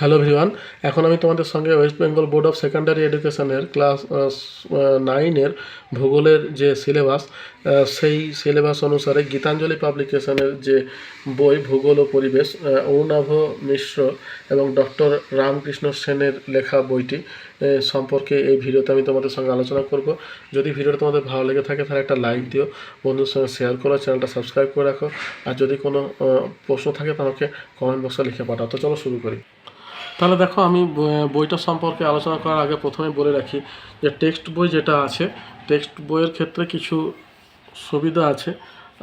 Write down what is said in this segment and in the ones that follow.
Hello V1 এখন আমি তোমাদের সঙ্গে West Bengal board of secondary এডুকেশনের ক্লাস নাইনের ভূগোলের যে সিলেবাস সেই সিলেবাস অনুসারে গীতাঞ্জলি পাবলিকেশনের যে বই, ভূগোল ও পরিবেশ অরুণাভ মিশ্র এবং ডক্টর রামকৃষ্ণ সেনের লেখা বইটি সম্পর্কে এই ভিডিওতে আমি তোমাদের সঙ্গে আলোচনা করব। যদি ভিডিওটা তোমাদের ভালো লেগে থাকে, তাহলে একটা লাইক দিও, বন্ধুর সঙ্গে শেয়ার করো চ্যানেলটা সাবস্ক্রাইব করে রাখো, আর যদি কোনো প্রশ্ন থাকে, তাহলে কমেন্ট বক্সে লিখে পাঠাও। তো চলো শুরু করি। তাহলে দেখো আমি বইটা সম্পর্কে আলোচনা করার আগে প্রথমে বলে রাখি যে টেক্সট বই যেটা আছে, টেক্সট বইয়ের ক্ষেত্রে কিছু সুবিধা আছে,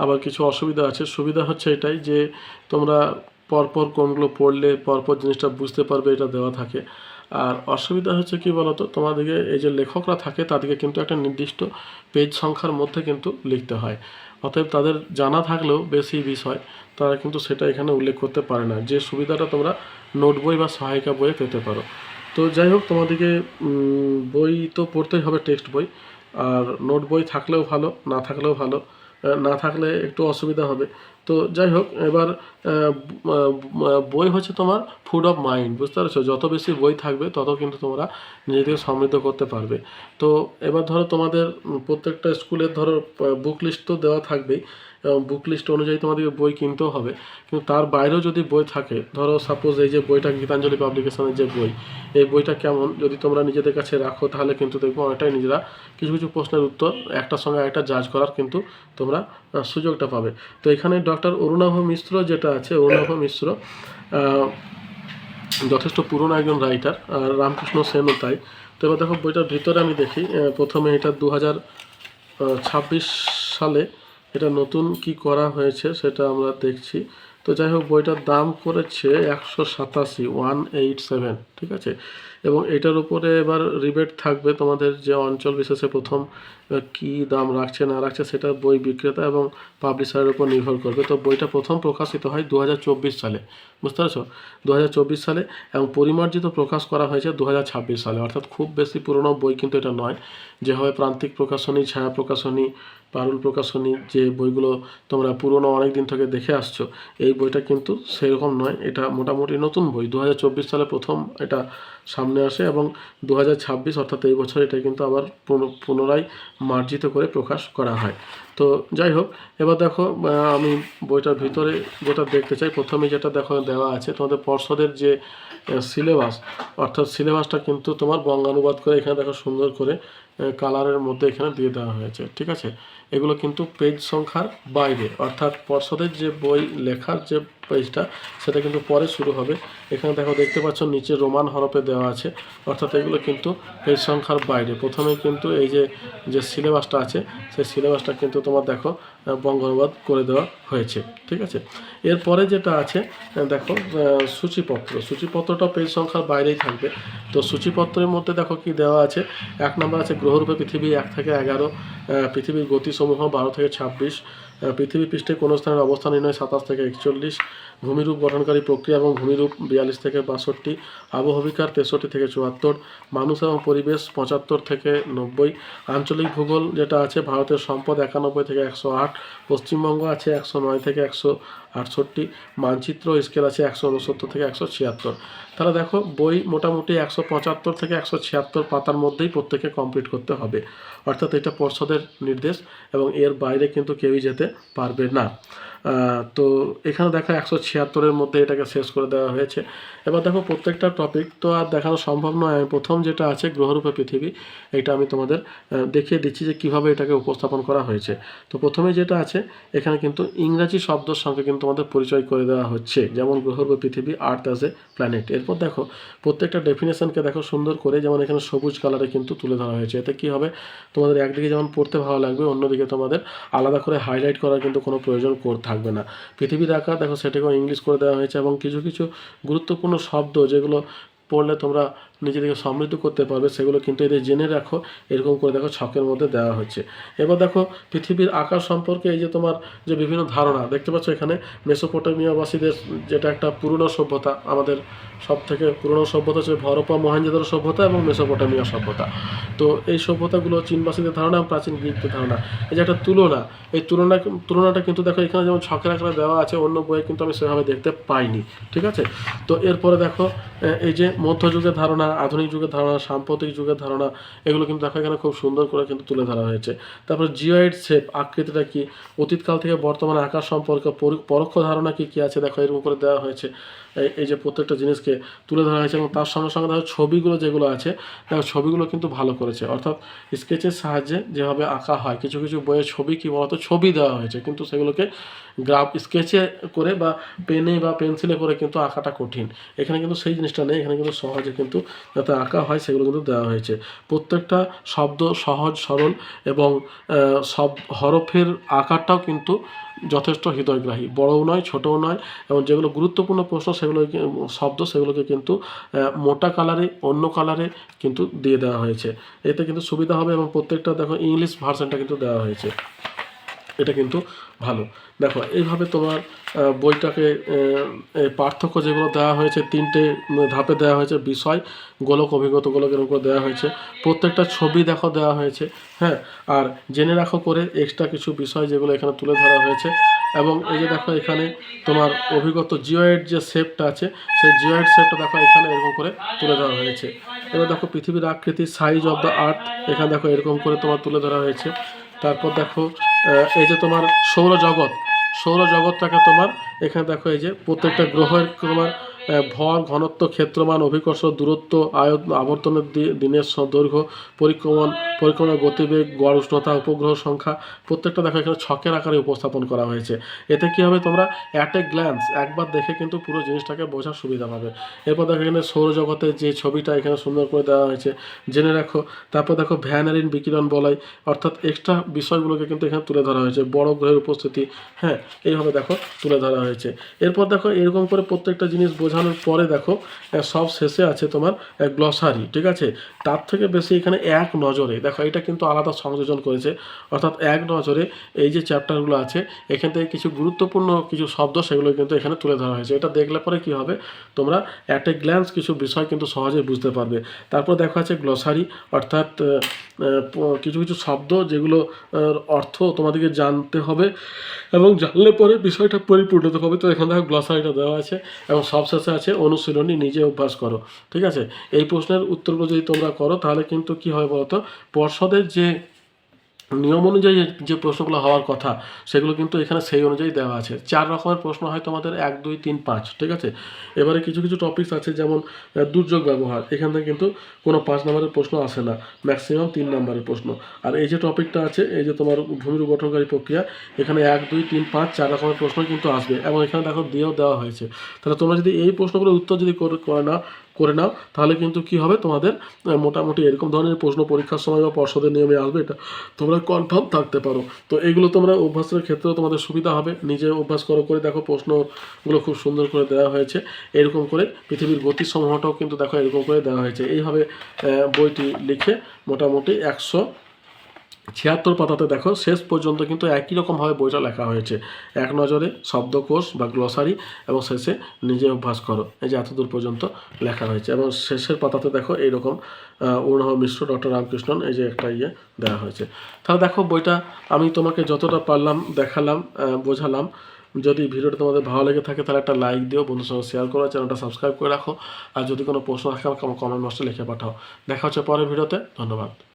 আবার কিছু অসুবিধা আছে। সুবিধা হচ্ছে এটাই যে তোমরা পরপর কোনগুলো পড়লে, পরপর জিনিসটা বুঝতে পারবে, এটা দেওয়া থাকে। আর অসুবিধা হচ্ছে কি বলতো, তোমাদেরকে এই যে লেখকরা থাকে, তাদেরকে কিন্তু একটা নির্দিষ্ট পেজ সংখ্যার মধ্যে কিন্তু লিখতে হয়। অতএব তাদের জানা থাকলেও বেশি বিষয়, তারা কিন্তু সেটা এখানে উল্লেখ করতে পারে না। যে সুবিধাটা তোমরা নোট বই বা সহায়িকা বইয়ে পেতে পারো। তো যাই হোক, তোমাদেরকে বই তো পড়তেই হবে, টেক্সট বই। আর নোট বই থাকলেও ভালো, না থাকলেও ভালো। না থাকলে একটু অসুবিধা হবে। তো যাই হোক এবার বই হচ্ছে তোমার ফুড অফ মাইন্ড বুঝতে পারছ? যত বেশি বই থাকবে, তত কিন্তু তোমরা নিজেদেরকে সমৃদ্ধ করতে পারবে। তো এবার ধরো তোমাদের প্রত্যেকটা স্কুলের ধরো বুক লিস্ট তো দেওয়া থাকবেই, এবং বুক লিস্ট অনুযায়ী তোমাদেরকে বই কিনতেও হবে। কিন্তু তার বাইরেও যদি বই থাকে, ধরো সাপোজ এই যে বইটা গীতাঞ্জলি পাবলিকেশনের যে বই, এই বইটা কেমন? যদি তোমরা নিজেদের কাছে রাখো, তাহলে কিন্তু দেখব অনেকটাই নিজেরা কিছু কিছু প্রশ্নের উত্তর, একটার সঙ্গে একটা জাজ করার কিন্তু তোমরা সুযোগটা পাবে। তো এখানে ডক্টর অরুণাভ মিশ্র যেটা আছে, অরুণাভ মিশ্র যথেষ্ট পুরনো একজন রাইটার আর রামকৃষ্ণ সেনও তাই। তো এবার দেখো, বইটার ভিতরে আমি দেখি প্রথমে এটা দু হাজার ছাব্বিশ সালে এটা নতুন কি করা হয়েছে সেটা আমরা দেখছি। তো যাই হোক, বইটার দাম করেছে একশো সাতাশি, ওয়ান এইট সেভেন। ঠিক আছে? এবং এটার উপরে এবার রিবেট থাকবে তোমাদের যে অঞ্চল বিশেষে প্রথম কি দাম রাখছে, না রাখছে সেটা বই বিক্রেতা এবং পাবলিশারের উপর নির্ভর করবে। তো বইটা প্রথম প্রকাশিত হয় দু হাজার চব্বিশ সালে, বুঝতে পারছ? দু হাজার চব্বিশ সালে এবং পরিমার্জিত প্রকাশ করা হয়েছে দু হাজার ছাব্বিশ সালে। অর্থাৎ খুব বেশি পুরনো বই কিন্তু এটা নয়। যেভাবে প্রান্তিক প্রকাশনী, ছায়া প্রকাশনী, পারুল প্রকাশনী, যে বইগুলো তোমরা পুরনো অনেক দিন থেকে দেখে আসছো, এই বইটা কিন্তু সেরকম নয়। এটা মোটামুটি নতুন বই। দু হাজার চব্বিশ সালে প্রথম এটা সামনে আসে এবং দু হাজার ছাব্বিশ অর্থাৎ এই বছর এটা কিন্তু আবার পুন- পুনরায় মার্জিত করে প্রকাশ করা হয়। তো যাই হোক, এবার দেখো আমি বইটার ভিতরে যেটা দেখতে চাই, প্রথমে যেটা দেখো, দেওয়া আছে তোমাদের পর্ষদের যে সিলেবাস, অর্থাৎ সিলেবাসটা কিন্তু তোমার বঙ্গানুবাদ করে এখানে দেখো সুন্দর করে কালারের মধ্যে এখানে দিয়ে দেওয়া হয়েছে, ঠিক আছে? এগুলো কিন্তু পেজ সংখ্যার বাইরে, অর্থাৎ পর্ষদের যে বই লেখার যে পেজটা, সেটা কিন্তু পরে শুরু হবে। এখানে দেখো, দেখতে পাচ্ছ, নিচে রোমান হরফে দেওয়া আছে, অর্থাৎ এগুলো কিন্তু পেজ সংখ্যার বাইরে। প্রথমে কিন্তু এই যে যে সিলেবাসটা আছে, সেই সিলেবাসটা কিন্তু তোমার দেখো বঙ্গানুবাদ করে দেওয়া হয়েছে, ঠিক আছে? এরপরে যেটা আছে দেখো সূচিপত্র। সূচিপত্রটা পেজ সংখ্যার বাইরেই থাকবে। তো সূচিপত্রের মধ্যে দেখো কি দেওয়া আছে? এক নম্বর আছে, গ্রহরূপে পৃথিবী এক থেকে এগারো পৃথিবীর গতিসমূহ বারো থেকে ছাব্বিশ পৃথিবী পৃষ্ঠে কোনো স্থানের অবস্থান নির্ণয় সাতাশ থেকে একচল্লিশ, ভূমিরূপ গঠনকারী প্রক্রিয়া এবং ভূমিরূপ বিয়াল্লিশ থেকে বাষট্টি আবহবিকার তেষট্টি থেকে চুয়াত্তর, মানুষ এবং পরিবেশ পঁচাত্তর থেকে নব্বই, আঞ্চলিক ভূগোল যেটা আছে, ভারতের সম্পদ একানব্বই থেকে একশো আট পশ্চিমবঙ্গ আছে একশো নয় থেকে একশো আটষট্টি, মানচিত্র স্কেল আছে একশো উনসত্তর থেকে একশো ছিয়াত্তর। তাহলে দেখো, বই মোটামুটি একশো পঁচাত্তর থেকে একশো ছিয়াত্তর পাতার মধ্যেই প্রত্যেকে কমপ্লিট করতে হবে। অর্থাৎ এটা পর্ষদের নির্দেশ এবং এর বাইরে কিন্তু কেউই যেতে পারবে না। তো এখানে দেখো, একশো ছিয়াত্তরের মধ্যে এটাকে শেষ করে দেওয়া হয়েছে। এবার দেখো, প্রত্যেকটা টপিক তো আর দেখানো সম্ভব নয়। আমি প্রথম যেটা আছে, গ্রহরূপে পৃথিবী, এটা আমি তোমাদের দেখিয়ে দিচ্ছি যে কীভাবে এটাকে উপস্থাপন করা হয়েছে। তো প্রথমে যেটা আছে, এখানে কিন্তু ইংরাজি শব্দের সঙ্গে কিন্তু আমাদের পরিচয় করে দেওয়া হচ্ছে। যেমন গ্রহরূপে পৃথিবী আর্থ অ্যাজ এ প্ল্যানেট এরপর দেখো, প্রত্যেকটা ডেফিনেশনকে দেখো সুন্দর করে যেমন এখানে সবুজ কালারে কিন্তু তুলে ধরা হয়েছে। এতে কী হবে? তোমাদের একদিকে যেমন পড়তে ভালো লাগবে, অন্যদিকে তোমাদের আলাদা করে হাইলাইট করার কিন্তু কোনো প্রয়োজন থাকবে না। পৃথিবীর আঁকা দেখো সেটাকেও ইংলিশ করে দেওয়া হয়েছে এবং কিছু কিছু গুরুত্বপূর্ণ শব্দ যেগুলো পড়লে তোমরা নিজেদেরকে সমৃদ্ধ করতে পারবে, সেগুলো কিন্তু এদের জেনে রাখো, এরকম করে দেখো ছকের মধ্যে দেওয়া হচ্ছে। এবার দেখো পৃথিবীর আকার সম্পর্কে এই যে তোমার যে বিভিন্ন ধারণা, দেখতে পাচ্ছ এখানে মেসোপটেমিয়াবাসীদের যেটা একটা পুরনো সভ্যতা, আমাদের সব থেকে পুরনো সভ্যতা হচ্ছে হরপ্পা মহেঞ্জোদারো সভ্যতা এবং মেসোপটেমিয়া সভ্যতা। তো এই সভ্যতাগুলো চীনবাসীদের ধারণা এবং প্রাচীন গ্রিকদের ধারণা। এই যে একটা তুলনা, এই তুলনা, তুলনাটা কিন্তু দেখো এখানে যেমন ছকের আকারে দেওয়া আছে, অন্য বইয়ে কিন্তু আমি সেভাবে দেখতে পাইনি, ঠিক আছে? তো এরপরে দেখো এই যে মধ্যযুগের ধারণা আধুনিক যুগের ধারণা, সাম্প্রতিক যুগের ধারণা, এগুলো কিন্তু দেখো এখানে খুব সুন্দর করে কিন্তু তুলে ধরা হয়েছে। তারপরে জিওয়েড শেপ আকৃতিটা কি? অতীতকাল থেকে বর্তমানে আকার সম্পর্কে পরি- পরোক্ষ ধারণা কি কি আছে? দেখো, এরকম করে দেওয়া হয়েছে। এই যে প্রত্যেকটা জিনিসকে তুলে ধরা হয়েছে এবং তার সঙ্গে সঙ্গে ছবিগুলো যেগুলো আছে দেখো ছবিগুলো কিন্তু ভালো করেছে। অর্থাৎ স্কেচের সাহায্যে যেভাবে আঁকা হয়, কিছু কিছু বইয়ের ছবি কি বলতো, ছবি দেওয়া হয়েছে। কিন্তু সেগুলোকে গ্রাফ স্কেচে করে বা পেনে বা পেন্সিলে করে কিন্তু আঁকাটা কঠিন। এখানে কিন্তু সেই জিনিসটা নেই, এখানে কিন্তু সহজে কিন্তু যাতে আঁকা হয় সেগুলো কিন্তু দেওয়া হয়েছে। প্রত্যেকটা শব্দ সহজ, সরল এবং সব হরফের আকারটাও কিন্তু যথেষ্ট হৃদয়গ্রাহী। বড়ও নয়, ছোটও নয় এবং যেগুলো গুরুত্বপূর্ণ প্রশ্ন সেগুলো শব্দ সেগুলোকে কিন্তু মোটা কালারে অন্য কালারে কিন্তু দিয়ে দেওয়া হয়েছে। এতে কিন্তু সুবিধা হবে এবং প্রত্যেকটা দেখো ইংলিশ ভার্সানটা কিন্তু দেওয়া হয়েছে। এটা কিন্তু ভালো। দেখো, এইভাবে তোমার বইটাকে পার্থক্য যেগুলো দেওয়া হয়েছে, তিনটে ধাপে দেওয়া হয়েছে, বিষয়, গোলক, অভিজ্ঞত গোলক এরকম করে দেওয়া হয়েছে। প্রত্যেকটা ছবি দেখো দেওয়া হয়েছে হ্যাঁ? আর জেনে রাখো করে এক্সট্রা কিছু বিষয় যেগুলো এখানে তুলে ধরা হয়েছে। এবং এই যে দেখো এখানে তোমার অভিজ্ঞত জিওয়েড যে শেপটা আছে, সেই জিওয়েড শেপটা দেখো এখানে এরকম করে তুলে ধরা হয়েছে। এবার দেখো পৃথিবীর আকৃতি সাইজ অফ দ্য আর্থ এখানে দেখো এরকম করে তোমার তুলে ধরা হয়েছে। তারপর দেখো এই যে তোমার সৌরজগৎ সৌরজগৎটাকে তোমার এখানে দেখো এই যে প্রত্যেকটা গ্রহের তোমার ভর ঘনত্ব, ক্ষেত্রমান, অভিকর্ষ, দূরত্ব, আয়ত, আবর্তনের দিনের দৈর্ঘ্য, পরিক্রমণ পরিক্রমার গতিবেগ, গড়, উষ্ণতা, উপগ্রহ সংখ্যা প্রত্যেকটা দেখো এখানে ছকের আকারে উপস্থাপন করা হয়েছে। এতে কী হবে তোমরা? অ্যাট এ গ্ল্যান্স একবার দেখে কিন্তু পুরো জিনিসটাকে বোঝার সুবিধা পাবে। এরপর দেখো এখানে সৌরজগতের যে ছবিটা এখানে সুন্দর করে দেওয়া হয়েছে, জেনে রাখো। তারপর দেখো ভ্যানারিন বিকিরণ বলয়, অর্থাৎ এক্সট্রা বিষয়গুলোকে কিন্তু এখানে তুলে ধরা হয়েছে, বড় গ্রহের উপস্থিতি হ্যাঁ এইভাবে দেখো তুলে ধরা হয়েছে। এরপর দেখো এরকম করে প্রত্যেকটা জিনিস বোঝানোর পরে দেখো সব শেষে আছে তোমার গ্লসারি ঠিক আছে? তার থেকে বেশি এখানে এক নজরে, দেখো এটা কিন্তু আলাদা সংযোজন করেছে, অর্থাৎ এক নজরে এই যে চ্যাপ্টারগুলো আছে, এখান থেকে কিছু গুরুত্বপূর্ণ কিছু শব্দ সেগুলো কিন্তু এখানে তুলে ধরা হয়েছে। এটা দেখলে পরে কি হবে? তোমরা অ্যাট এ গ্ল্যান্স কিছু বিষয় কিন্তু সহজে বুঝতে পারবে। তারপর দেখা আছে গ্লসারি অর্থাৎ কিছু কিছু শব্দ যেগুলো অর্থ তোমাদেরকে জানতে হবে এবং জানলে পরে বিষয়টা পরিপূর্ণত হবে। তো এখানে দেখো গ্লসারিটা দেওয়া আছে এবং সবশেষে আছে, অনুশীলনী নিজে অভ্যাস করো, ঠিক আছে? এই প্রশ্নের উত্তরগুলো যদি তোমরা করো, তাহলে কিন্তু কি হয় বলতো? পর্ষদের যে নিয়ম অনুযায়ী যে- প্রশ্নগুলো হওয়ার কথা, সেগুলো কিন্তু এখানে সেই অনুযায়ী দেওয়া আছে। চার রকমের প্রশ্ন হয় তোমাদের, এক, দুই, তিন, পাঁচ, ঠিক আছে? এবারে কিছু কিছু টপিকস আছে, যেমন দুর্যোগ ব্যবহার। এখান থেকে কিন্তু কোনো পাঁচ নম্বরের প্রশ্ন আসে না ম্যাক্সিমাম তিন নম্বরের প্রশ্ন। আর এই যে টপিকটা আছে, এই যে তোমার ভূমির গঠনকারী প্রক্রিয়া, এখানে এক, দুই, তিন, পাঁচ, চার রকমের প্রশ্ন কিন্তু আসবে। এবং এখানে দেখো, দিয়েও দেওয়া হয়েছে। তাহলে তোমরা যদি এই প্রশ্নগুলোর উত্তর যদি করে না করে নাও, তাহলে কিন্তু কি হবে? তোমাদের মোটামুটি এরকম ধরনের প্রশ্ন পরীক্ষার সময় বা পর্ষদের নিয়মে আসবে, এটা তোমরা কনফার্ম থাকতে পারো। তো এগুলো তোমরা অভ্যাসের ক্ষেত্রেও তোমাদের সুবিধা হবে। নিজে অভ্যাস করো, করে দেখো প্রশ্নগুলো খুব সুন্দর করে দেওয়া হয়েছে। এরকম করে পৃথিবীর গতিসমূহটাও কিন্তু দেখো এরকম করে দেওয়া হয়েছে। এইভাবে বইটি লিখে মোটামুটি একশো ছিয়াত্তর পাতাতে দেখো, শেষ পর্যন্ত কিন্তু একই রকমভাবে বইটা লেখা হয়েছে। এক নজরে শব্দকোষ বা গ্লসারি এবং শেষে নিজে অভ্যাস করো। এই যে এতদূর পর্যন্ত লেখা হয়েছে। এবং শেষের পাতাতে দেখো এইরকম অরুণহ মিশ্র, ডক্টর রামকৃষ্ণন এই যে একটা ইয়ে দেওয়া হয়েছে। তাহলে দেখো বইটা আমি তোমাকে যতটা পারলাম দেখালাম বোঝালাম। যদি ভিডিওটা তোমাদের ভালো লেগে থাকে তাহলে একটা লাইক দিও বন্ধুর সঙ্গে শেয়ার করো, চ্যানেলটা সাবস্ক্রাইব করে রাখো। আর যদি কোনো প্রশ্ন থাকে আমাকে কমেন্ট বক্সে লিখে পাঠাও। দেখা হচ্ছে পরের ভিডিওতে, ধন্যবাদ।